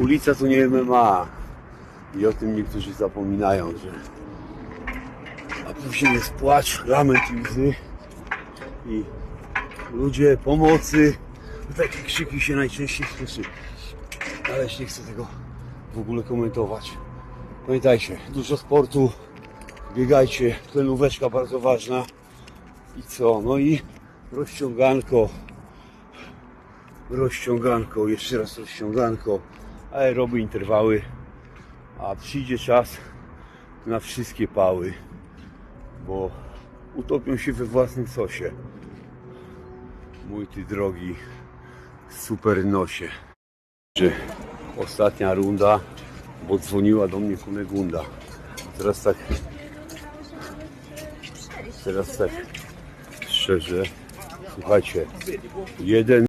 Ulica to nie MMA. I o tym niektórzy zapominają, że a później jest płacz, lament i łzy i ludzie pomocy. Takie krzyki się najczęściej słyszy. Ale nie chcę tego w ogóle komentować. Pamiętajcie, dużo sportu, biegajcie, tlenóweczka bardzo ważna. I co? No i rozciąganko, rozciąganko, jeszcze raz rozciąganko, aeroby, interwały, a przyjdzie czas na wszystkie pały, bo utopią się we własnym sosie. Mój ty drogi super nosie. Ostatnia runda, bo dzwoniła do mnie Kunegunda. Teraz tak teraz tak szczerze, słuchajcie, jeden